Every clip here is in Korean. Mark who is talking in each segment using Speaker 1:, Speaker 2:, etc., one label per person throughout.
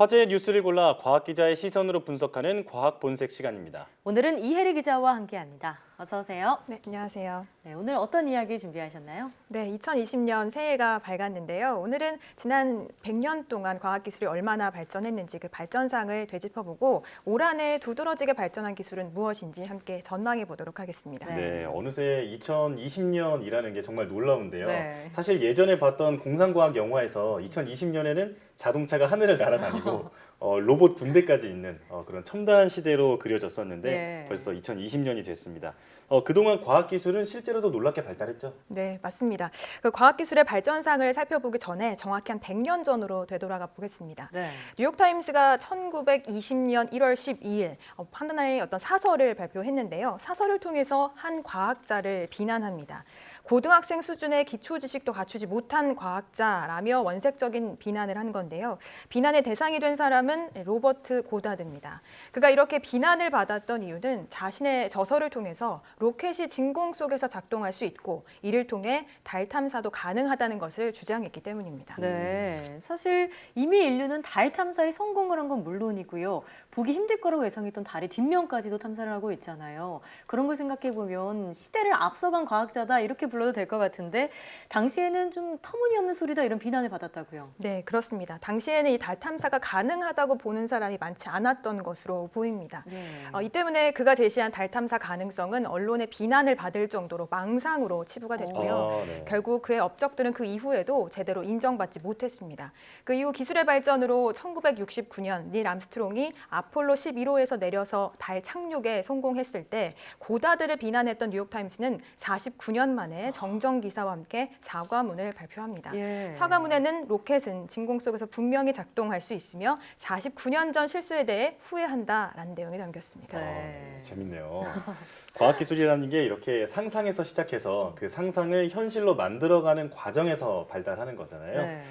Speaker 1: 화제의 뉴스를 골라 과학 기자의 시선으로 분석하는 과학 본색 시간입니다.
Speaker 2: 오늘은 이혜리 기자와 함께합니다. 어서 오세요.
Speaker 3: 네, 안녕하세요.
Speaker 2: 네, 오늘 어떤 이야기 준비하셨나요?
Speaker 3: 네, 2020년 새해가 밝았는데요. 오늘은 지난 100년 동안 과학기술이 얼마나 발전했는지 그 발전상을 되짚어보고 올 한 해 두드러지게 발전한 기술은 무엇인지 함께 전망해 보도록 하겠습니다.
Speaker 2: 네.
Speaker 1: 네, 어느새 2020년이라는 게 정말 놀라운데요.
Speaker 2: 네.
Speaker 1: 사실 예전에 봤던 공상과학 영화에서 2020년에는 자동차가 하늘을 날아다니고 어, 로봇 군대까지 있는 어, 그런 첨단 시대로 그려졌었는데
Speaker 2: 네.
Speaker 1: 벌써 2020년이 됐습니다. 어, 그동안 과학 기술은 실제로도 놀랍게 발달했죠.
Speaker 3: 네, 맞습니다. 그 과학기술의 발전상을 살펴보기 전에 정확히 한 100년 전으로 되돌아가 보겠습니다.
Speaker 2: 네.
Speaker 3: 뉴욕타임스가 1920년 1월 12일 어, 하나의 어떤 사설을 발표했는데요. 사설을 통해서 한 과학자를 비난합니다. 고등학생 수준의 기초 지식도 갖추지 못한 과학자라며 원색적인 비난을 한 건데요. 비난의 대상이 된 사람은 로버트 고다드입니다. 그가 이렇게 비난을 받았던 이유는 자신의 저서를 통해서 로켓이 진공 속에서 작동할 수 있고 이를 통해 달 탐사도 가능하다는 것을 주장했기 때문입니다.
Speaker 2: 네, 사실 이미 인류는 달 탐사에 성공을 한 건 물론이고요. 보기 힘들 거라고 예상했던 달의 뒷면까지도 탐사를 하고 있잖아요. 그런 걸 생각해 보면 시대를 앞서간 과학자다 이렇게 불러도 될 것 같은데 당시에는 좀 터무니없는 소리다 이런 비난을 받았다고요.
Speaker 3: 네, 그렇습니다. 당시에는 이 달 탐사가 가능하다고 보는 사람이 많지 않았던 것으로 보입니다.
Speaker 2: 네.
Speaker 3: 어, 이 때문에 그가 제시한 달 탐사 가능성은 언론의 비난을 받을 정도로 망상으로 치부가 됐고요.
Speaker 1: 아, 네.
Speaker 3: 결국 그의 업적들은 그 이후에도 제대로 인정받지 못했습니다. 그 이후 기술의 발전으로 1969년 닐 암스트롱이 아폴로 11호에서 내려서 달 착륙에 성공했을 때 고다드를 비난했던 뉴욕타임스는 49년 만에 정정 기사와 함께 사과문을 발표합니다.
Speaker 2: 예.
Speaker 3: 사과문에는 로켓은 진공 속에서 분명히 작동할 수 있으며 49년 전 실수에 대해 후회한다라는 내용이 담겼습니다.
Speaker 1: 아,
Speaker 2: 네.
Speaker 1: 네, 재밌네요. 과학 기술이라는 게 이렇게 상상에서 시작해서 그 상상을 현실로 만들어가는 과정에서 발달하는 거잖아요.
Speaker 2: 네.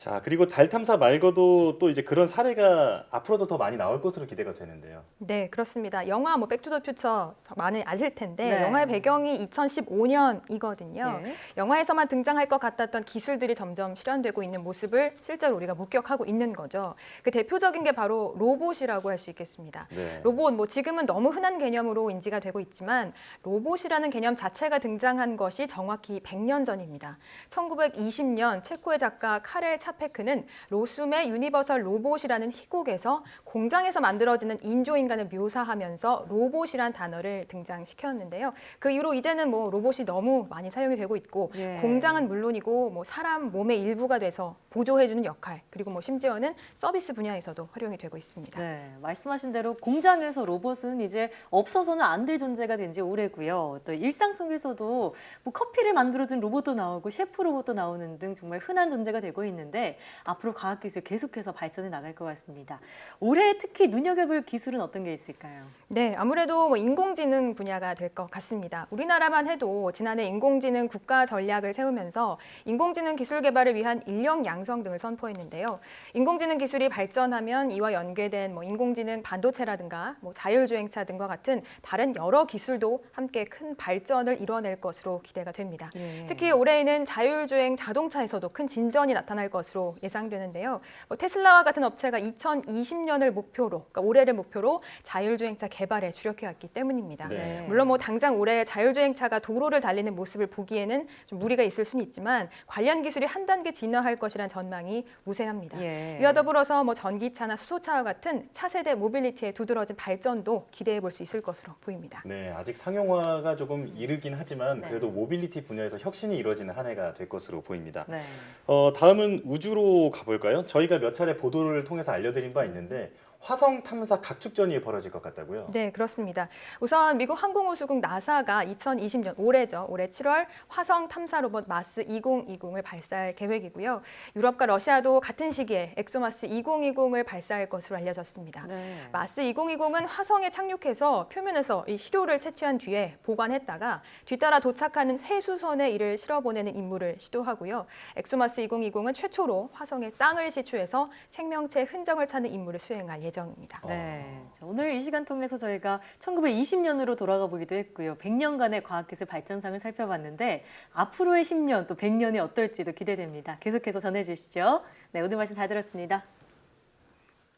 Speaker 1: 자, 그리고 달 탐사 말고도 또 이제 그런 사례가 앞으로도 더 많이 나올 것으로 기대가 되는데요.
Speaker 3: 네, 그렇습니다. 영화 뭐 백투더퓨처 많이 아실 텐데
Speaker 2: 네.
Speaker 3: 영화의 배경이 2015년이거든요.
Speaker 2: 예.
Speaker 3: 영화에서만 등장할 것 같았던 기술들이 점점 실현되고 있는 모습을 실제로 우리가 목격하고 있는 거죠. 그 대표적인 게 바로 로봇이라고 할 수 있겠습니다.
Speaker 1: 네.
Speaker 3: 로봇 뭐 지금은 너무 흔한 개념으로 인지가 되고 있지만 로봇이라는 개념 자체가 등장한 것이 정확히 100년 전입니다. 1920년 체코의 작가 카렐 차 페크는 로숨의 유니버설 로봇이라는 희곡에서 공장에서 만들어지는 인조인간을 묘사하면서 로봇이란 단어를 등장시켰는데요. 그 이후로 이제는 뭐 로봇이 너무 많이 사용이 되고 있고
Speaker 2: 예.
Speaker 3: 공장은 물론이고 뭐 사람 몸의 일부가 돼서 보조해주는 역할 그리고 뭐 심지어는 서비스 분야에서도 활용이 되고 있습니다.
Speaker 2: 네, 말씀하신 대로 공장에서 로봇은 이제 없어서는 안 될 존재가 된 지 오래고요. 또 일상 속에서도 뭐 커피를 만들어준 로봇도 나오고 셰프 로봇도 나오는 등 정말 흔한 존재가 되고 있는데 앞으로 과학기술 계속해서 발전해 나갈 것 같습니다. 올해 특히 눈여겨볼 기술은 어떤 게 있을까요?
Speaker 3: 네, 아무래도 뭐 인공지능 분야가 될 것 같습니다. 우리나라만 해도 지난해 인공지능 국가 전략을 세우면서 인공지능 기술 개발을 위한 인력 양성 등을 선포했는데요. 인공지능 기술이 발전하면 이와 연계된 뭐 인공지능 반도체라든가 뭐 자율주행차 등과 같은 다른 여러 기술도 함께 큰 발전을 이뤄낼 것으로 기대가 됩니다.
Speaker 2: 예.
Speaker 3: 특히 올해에는 자율주행 자동차에서도 큰 진전이 나타날 것으로 예상되는데요. 뭐 테슬라와 같은 업체가 2020년을 목표로, 그러니까 올해를 목표로 자율주행차 개발에 주력해왔기 때문입니다.
Speaker 1: 네.
Speaker 3: 물론 뭐 당장 올해 자율주행차가 도로를 달리는 모습을 보기에는 좀 무리가 있을 수는 있지만 관련 기술이 한 단계 진화할 것이란 전망이 우세합니다.
Speaker 2: 예.
Speaker 3: 이와 더불어서 뭐 전기차나 수소차와 같은 차세대 모빌리티의 두드러진 발전도 기대해 볼 수 있을 것으로 보입니다.
Speaker 1: 네, 아직 상용화가 조금 이르긴 하지만
Speaker 2: 네.
Speaker 1: 그래도 모빌리티 분야에서 혁신이 이루어지는 한 해가 될 것으로 보입니다.
Speaker 2: 네.
Speaker 1: 어, 다음은 우주로 가볼까요? 저희가 몇 차례 보도를 통해서 알려드린 바 있는데 화성 탐사 각축전이 벌어질 것 같다고요.
Speaker 3: 네, 그렇습니다. 우선 미국 항공우주국 나사가 2020년 올해죠. 올해 7월 화성 탐사 로봇 마스 2020을 발사할 계획이고요. 유럽과 러시아도 같은 시기에 엑소마스 2020을 발사할 것으로 알려졌습니다.
Speaker 2: 네.
Speaker 3: 마스 2020은 화성에 착륙해서 표면에서 이 시료를 채취한 뒤에 보관했다가 뒤따라 도착하는 회수선에 이를 실어보내는 임무를 시도하고요. 엑소마스 2020은 최초로 화성의 땅을 시추해서 생명체 흔적을 찾는 임무를 수행할 예정입니다.
Speaker 2: 네. 자, 오늘 이 시간 통해서 저희가 1920년으로 돌아가 보기도 했고요. 100년간의 과학기술 발전상을 살펴봤는데 앞으로의 10년 또 100년이 어떨지도 기대됩니다. 계속해서 전해주시죠. 네, 오늘 말씀 잘 들었습니다.